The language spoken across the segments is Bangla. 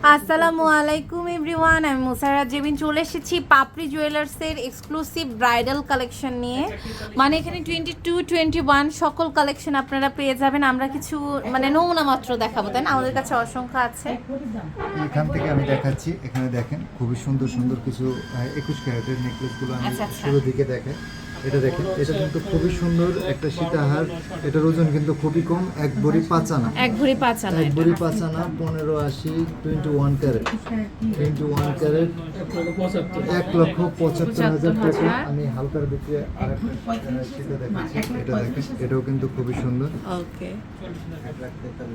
আসসালামু আলাইকুম এভরিওয়ান আমি মুসারাত জেবিন চলে এসেছি পাপড়ি জুয়েলার্সের এক্সক্লুসিভ ব্রাইডাল কালেকশন নিয়ে। মানে এখানে টোয়েন্টি টু টোয়েন্টি ওয়ান সকল কালেকশন আপনারা পেয়ে যাবেন। আমরা কিছু মানে নমুনা মাত্র দেখাবো তাই না? আমাদের কাছে অসংখ্য আছে। এখান থেকে আমি দেখাচ্ছি। এখানে দেখেন খুবই সুন্দর সুন্দর কিছু একুশ ক্যারেটের নেকলেসগুলো আমি আচ্ছা, আচ্ছা। শুরু দিকে দেখাই। এটা দেখেন এটা কিন্তু খুবই সুন্দর একটা সীতাহার। এটার ওজন কিন্তু খুবই কম এক ভরি পাঁচ আনা। এক ভরি পাঁচ আনা এক ভরি পাঁচ আনা পনেরো আশি twenty one carat twenty one carat এক লক্ষ পঁচাত্তর হাজার টাকা। আমি হালকার দেখাচ্ছি। এটা দেখেন এটাও কিন্তু খুবই সুন্দর। ওকে।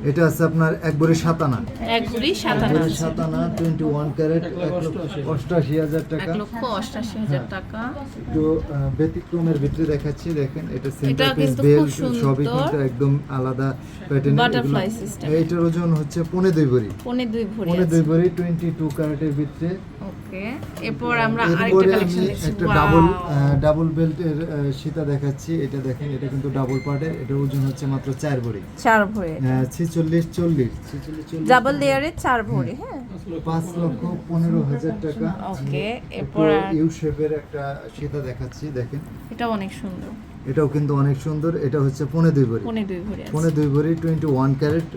এটা আছে আপনার এক ভরি সাত আনা। এক ভরি সাত এক আনা। সাত আনা টোয়েন্টি ওয়ান ক্যারেট এক লক্ষ অষ্টাশি হাজার এক টাকা লক্ষ অষ্টাশি হাজার টাকা। একটু আহ, ব্যতিক্রমের ভিতরে দেখাচ্ছি দেখেন এটা সেন্টার পিস কিন্তু বেল সবই কিন্তু একদম আলাদা প্যাটার্ন Butterfly system। এইটার ওজন হচ্ছে পনে দুই ভরি। পনে দুই ভরি পনে দুই ভরি টোয়েন্টি টু ক্যারেটের ভিতরে। ওকে এরপর আমরা আরেকটা কালেকশন দেখছি। একটা ডাবল ডাবল বেল্টের সীতা দেখাচ্ছি। এটা দেখেন এটা কিন্তু ডাবল পার্টের এটা ওজন হচ্ছে মাত্র চার ভরি। চার ভরি। ছিচল্লিশ চল্লিশ। ছিচল্লিশ চল্লিশ। ডাবল লেয়ারের চার ভরি হ্যাঁ? পাঁচ লক্ষ পনেরো হাজার টাকা। ওকে এরপর ইউ শেপের একটা সীতা দেখাচ্ছি দেখেন। এটা অনেক সুন্দর। এটাও কিন্তু অনেক সুন্দর। এটা হচ্ছে পনে দুই ভরি। পনে দুই ভরি পনে দুই ভরি টোয়েন্টি ওয়ান ক্যারেট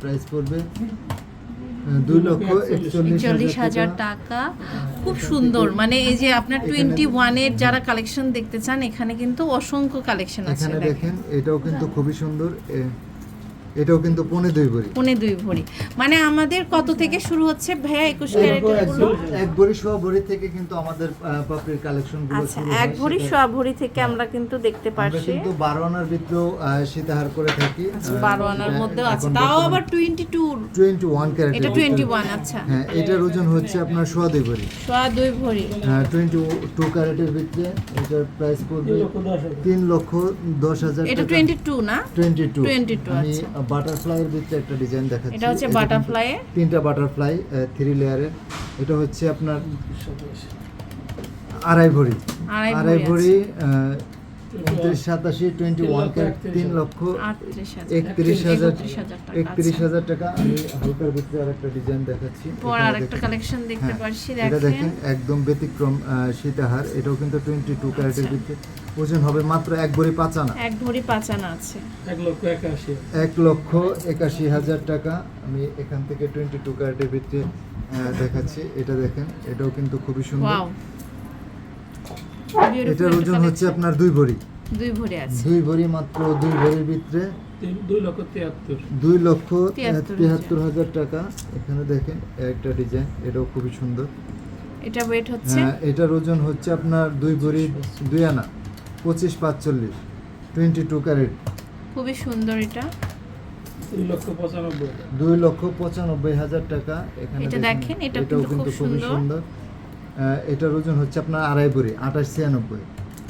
প্রাইস পড়বে দুই লক্ষ একচল্লিশ হাজার টাকা। খুব সুন্দর। মানে এই যে আপনার টোয়েন্টি ওয়ানের যারা কালেকশন দেখতে চান এখানে কিন্তু অসংখ্য কালেকশন আছে এখানে দেখেন। এটাও কিন্তু খুবই সুন্দর। এটাও কিন্তু পনে দুই ভরি। পনে দুই ভরি। মানে আমাদের কত থেকে শুরু হচ্ছে ভাইয়া একুশ ক্যারেটেরগুলো? এক ভরি সোয়া ভরি থেকে কিন্তু আমাদের পাপড়ির কালেকশনগুলো আচ্ছা এক ভরি সোয়া ভরি থেকে আমরা কিন্তু দেখতে আমরা পারছি। কিন্তু বারো আনার ভিতরেও সীতাহার করে থাকি। আচ্ছা, বারো আনার মধ্যেও আছে। তাও আবার twenty two twenty one carat এটা টোয়েন্টি ওয়ান আচ্ছা। হ্যাঁ এটার ওজন হচ্ছে আপনার সোয়া দুই ভরি। সোয়া দুই ভরি। টোয়েন্টি টু ক্যারেটের ভিতরে এটার প্রাইস পড়বে তিন লক্ষ দশ হাজার। এটা টোয়েন্টি টু না? টোয়েন্টি টু 22 আমি আচ্ছা। বাটারফ্লাইয়ের ভিতরে একটা ডিজাইন দেখাচ্ছি। এটা হচ্ছে বাটারফ্লাই তিনটা বাটারফ্লাই থ্রি লেয়ারের এটা হচ্ছে আপনার আড়াই ভরি। আড়াই ভরি উনত্রিশ সাতাশি টোয়েন্টি ওয়ান ক্যারেট তিন লক্ষ একত্রিশ হাজার। একত্রিশ হাজার টাকা একত্রিশ আচ্ছা। হাজার টাকা। আমি হালকার ভিতরে আর একটা ডিজাইন দেখাচ্ছি। কালেকশন দেখতে হ্যাঁ, এটা দেখেন। দেখেন একদম ব্যতিক্রম সীতাহার। এটাও কিন্তু টোয়েন্টি টু ক্যারেটের আচ্ছা। ভিতরে। ওজন হবে মাত্র এক ভরি পাঁচ আনা। এক ভরি পাঁচ আনা আছে। এক লক্ষ একাশি এক লক্ষ একাশি হাজার টাকা। আমি এখান থেকে টোয়েন্টি টু ক্যারেটের ভিতরে দেখাচ্ছি। এটা দেখেন এটাও কিন্তু খুবই সুন্দর। এটার ওজন হচ্ছে আপনার দুই ভরি। দুই ভরি আছে। দুই ভরি মাত্র দুই ভরির ভিতরে দুই লক্ষ তিয়াত্তর। দুই লক্ষ তিয়াত্তর তিয়াত্তর হাজার টাকা। এখানে দেখেন একটা ডিজাইন এটাও খুবই সুন্দর। এটা ওয়েট হচ্ছে? হ্যাঁ এটার ওজন হচ্ছে আপনার দুই ভরি দুই আনা পঁচিশ পাঁচচল্লিশ টোয়েন্টি টু ক্যারেট খুবই সুন্দর এটা। দুই লক্ষ পঁচানব্বই হাজার। টাকা। এখানে এটা দেখেন, এটাও কিন্তু খুব খুবই সুন্দর। এটার ওজন হচ্ছে আপনার আড়াই ভরি আঠাশ ছিয়ানব্বই।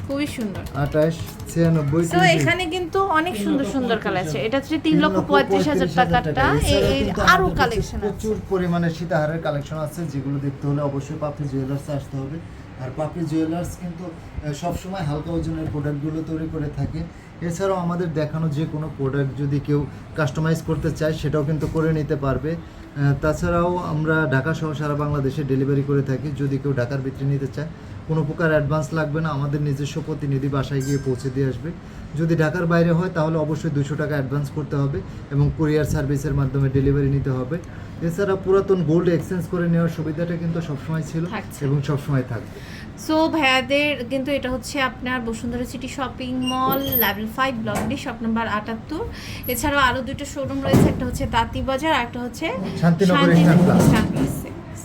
খুবই সুন্দর। আঠাশ ছিয়ানব্বই তো এখানে কিন্তু অনেক সুন্দর সুন্দর কালার আছে এটা হচ্ছে তিন লক্ষ পঁয়ত্রিশ হাজার টাকাটা। আরও কালেকশন প্রচুর পরিমাণে সীতাহারের কালেকশন আছে যেগুলো দেখতে হলে অবশ্যই পাপড়ি জুয়েলার্সে আসতে হবে। আর পাপড়ি জুয়েলার্স কিন্তু সবসময় হালকা ওজনের প্রোডাক্টগুলো তৈরি করে থাকে। এছাড়াও আমাদের দেখানো যে কোনো প্রোডাক্ট যদি কেউ কাস্টমাইজ করতে চায়, সেটাও কিন্তু করে নিতে পারবে। তাছাড়াও আমরা ঢাকা সহ সারা বাংলাদেশে ডেলিভারি করে থাকি, যদি কেউ ঢাকার ভিতরে নিতে চায়। কোনো প্রকার অ্যাডভান্স লাগবে না আমাদের নিজস্ব প্রতিনিধি বাসায় গিয়ে পৌঁছে দিয়ে আসবে। যদি ঢাকার বাইরে হয় তাহলে অবশ্যই দুশো টাকা অ্যাডভান্স করতে হবে এবং কুরিয়ার সার্ভিসের মাধ্যমে ডেলিভারি নিতে হবে। এছাড়া পুরাতন গোল্ড এক্সচেঞ্জ করে নেওয়ার সুবিধাটা কিন্তু সবসময় ছিল এবং সবসময় থাকবে। সো ভাইয়াদের কিন্তু এটা হচ্ছে আপনার Bashundhara city shopping mall level five block D shop number আটাত্তর। এছাড়াও আরও দুটো শোরুম রয়েছে একটা হচ্ছে তাঁতি বাজার আর একটা হচ্ছে শান্তিনগর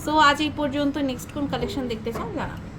সো আজ এই পর্যন্ত নেক্সট কোন কালেকশন দেখতে চান জানাবেন।